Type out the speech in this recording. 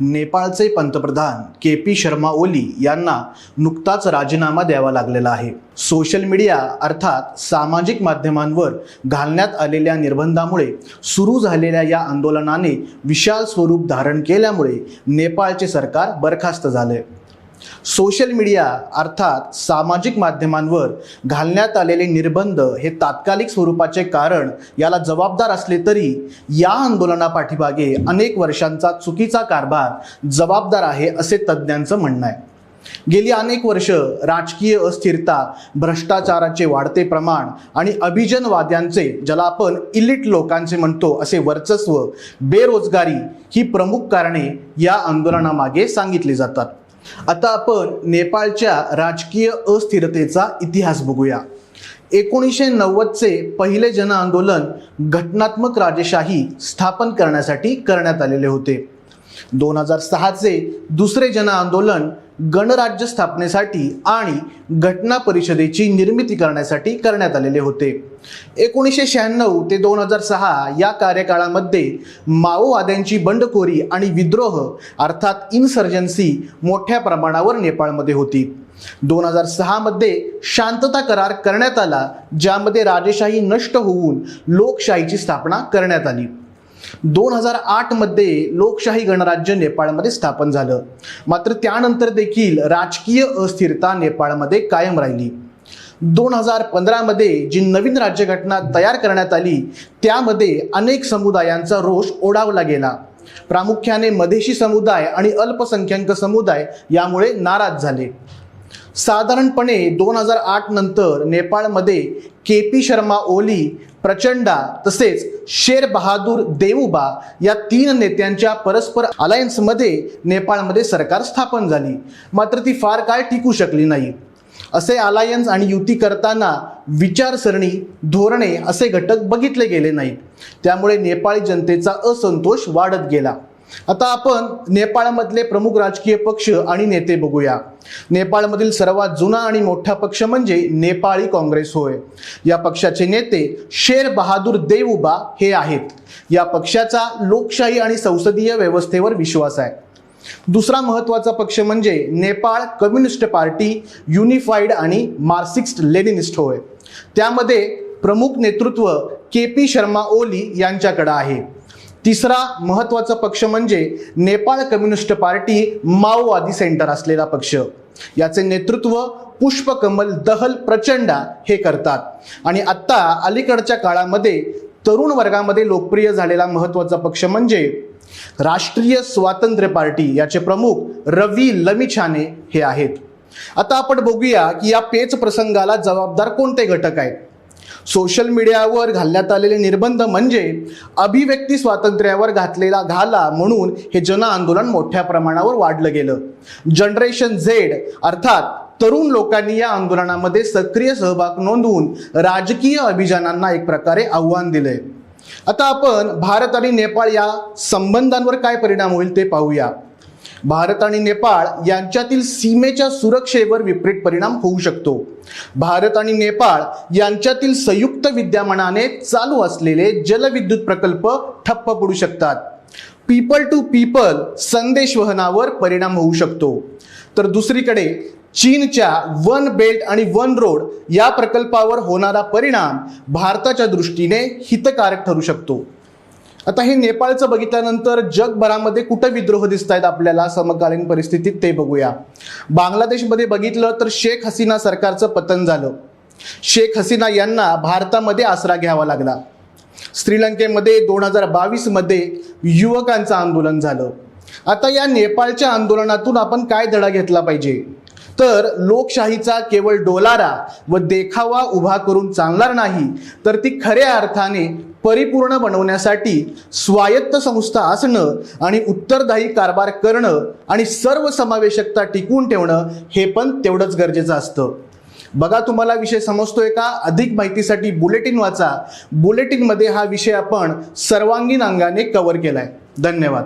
नेपाळचे पंतप्रधान के पी शर्मा ओली यांना नुकताच राजीनामा द्यावा लागलेला आहे. सोशल मीडिया अर्थात सामाजिक माध्यमांवर घालण्यात आलेल्या निर्बंधामुळे सुरू झालेल्या या आंदोलनाने विशाल स्वरूप धारण केल्यामुळे नेपाळचे सरकार बरखास्त झाले. सोशल मीडिया अर्थात सामाजिक माध्यमांवर घालण्यात आलेले निर्बंध हे तात्कालिक स्वरूपाचे कारण याला जबाबदार असले तरी या आंदोलनापाठीमागे अनेक वर्षांचा चुकीचा कारभार जबाबदार आहे असे तज्ज्ञांचं म्हणणं आहे. गेली अनेक वर्ष राजकीय अस्थिरता भ्रष्टाचाराचे वाढते प्रमाण आणि अभिजनवाद्यांचे ज्याला आपण इलिट लोकांचे म्हणतो असे वर्चस्व बेरोजगारी ही प्रमुख कारणे या आंदोलनामागे सांगितली जातात. आता आपण नेपाळच्या राजकीय अस्थिरतेचा इतिहास बघूया. एकोणीसशे नव्वदचे पहिले जन आंदोलन घटनात्मक राजेशाही स्थापन करण्यासाठी करण्यात आलेले होते. दोन हजार सहाचे दुसरे जन आंदोलन गणराज्य स्थापनेसाठी आणि घटना परिषदेची निर्मिती करण्यासाठी करण्यात आलेले होते. एकोणीसशे शहाण्णव ते दोन हजार सहा या कार्यकाळामध्ये माओवाद्यांची बंडखोरी आणि विद्रोह अर्थात इन्सर्जन्सी मोठ्या प्रमाणावर नेपाळमध्ये होती. दोन हजार सहामध्ये शांतता करार करण्यात आला ज्यामध्ये राजेशाही नष्ट होऊन लोकशाहीची स्थापना करण्यात आली. दोन हजार आठमध्ये लोकशाही गणराज्य नेपाळमध्ये स्थापन झालं. मात्र त्यानंतर देखील राजकीय अस्थिरता नेपाळमध्ये कायम राहिली. दोन हजार पंधरामध्ये जी नवीन राज्यघटना तयार करण्यात आली त्यामध्ये अनेक समुदायांचा रोष ओढावला गेला. प्रामुख्याने मधेशी समुदाय आणि अल्पसंख्याक समुदाय यामुळे नाराज झाले. साधारणपणे दोन हजार आठ नंतर नेपाळमध्ये के पी शर्मा ओली प्रचंडा तसेच शेर बहादूर देऊबा या तीन नेत्यांच्या परस्पर अलायन्समध्ये नेपाळमध्ये सरकार स्थापन झाली. मात्र ती फार काळ टिकू शकली नाही. असे अलायन्स आणि युती करताना विचारसरणी धोरणे असे घटक बघितले गेले नाहीत. त्यामुळे नेपाळी जनतेचा असंतोष वाढत गेला. आता आपण नेपाळमधले प्रमुख राजकीय पक्ष आणि नेते बघूया. नेपाळमधील सर्वात जुना आणि मोठा पक्ष म्हणजे नेपाळी काँग्रेस होय. या पक्षाचे नेते शेर बहादूर देऊबा हे आहेत. या पक्षाचा लोकशाही आणि संसदीय व्यवस्थेवर विश्वास आहे. दुसरा महत्त्वाचा पक्ष म्हणजे नेपाळ कम्युनिस्ट पार्टी युनिफाईड आणि मार्क्सिस्ट लेनिनिस्ट होय. त्यामध्ये प्रमुख नेतृत्व के पी शर्मा ओली यांच्याकडे आहे. तिसरा महत्त्वाचा पक्ष म्हणजे नेपाळ कम्युनिस्ट पार्टी माओवादी सेंटर असलेला पक्ष. याचे नेतृत्व पुष्पकमल दहल प्रचंडा हे करतात. आणि आत्ता अलीकडच्या काळामध्ये तरुण वर्गामध्ये लोकप्रिय झालेला महत्त्वाचा पक्ष म्हणजे राष्ट्रीय स्वातंत्र्य पार्टी याचे प्रमुख रवी लमिछाने हे आहेत. आता आपण बघूया की या पेच प्रसंगाला जबाबदार कोणते घटक आहेत? सोशल मीडियावर घालण्यात आलेले निर्बंध म्हणजे अभिव्यक्ती स्वातंत्र्यावर घातलेला घाला म्हणून हे जन आंदोलन मोठ्या प्रमाणावर वाढलं गेलं. जनरेशन झेड अर्थात तरुण लोकांनी या आंदोलनामध्ये सक्रिय सहभाग नोंदवून राजकीय अभियानांना एक प्रकारे आव्हान दिलंय. आता आपण भारत आणि नेपाळ या संबंधांवर काय परिणाम होईल ते पाहूया. भारत आणि नेपाळ यांच्यातील सीमेच्या सुरक्षेवर विपरीत परिणाम होऊ शकतो. भारत आणि नेपाळ यांच्यातील संयुक्त विद्यमानाने चालू असलेले जलविद्युत प्रकल्प ठप्प पडू शकतात. पीपल टू पीपल संदेशवहनावर परिणाम होऊ शकतो. तर दुसरीकडे चीनच्या वन बेल्ट आणि वन रोड या प्रकल्पावर होणारा परिणाम भारताच्या दृष्टीने हितकारक ठरू शकतो. आता हे नेपाळचं बघितल्यानंतर जगभरामध्ये कुठं विद्रोह दिसत आहेत आपल्याला? समकालीन परिस्थितीत ते बघूया. बांगलादेशमध्ये बघितलं तर शेख हसीना सरकारचं पतन झालं. शेख हसीना यांना भारतामध्ये आसरा घ्यावा लागला. श्रीलंकेमध्ये दोन हजार बावीसमध्ये युवकांचं आंदोलन झालं. आता या नेपाळच्या आंदोलनातून आपण काय धडा घेतला पाहिजे? तर लोकशाहीचा केवळ डोलारा व देखावा उभा करून चालणार नाही तर ती खऱ्या अर्थाने परिपूर्ण बनवण्यासाठी स्वायत्त संस्था असणं आणि उत्तरदायी कारभार करणं आणि सर्वसमावेशकता टिकवून ठेवणं हे पण तेवढंच गरजेचं असतं. बघा तुम्हाला विषय समजतोय का? अधिक माहितीसाठी बुलेटिन वाचा. बुलेटिनमध्ये हा विषय आपण सर्वांगीण अंगाने कव्हर केलाय. धन्यवाद.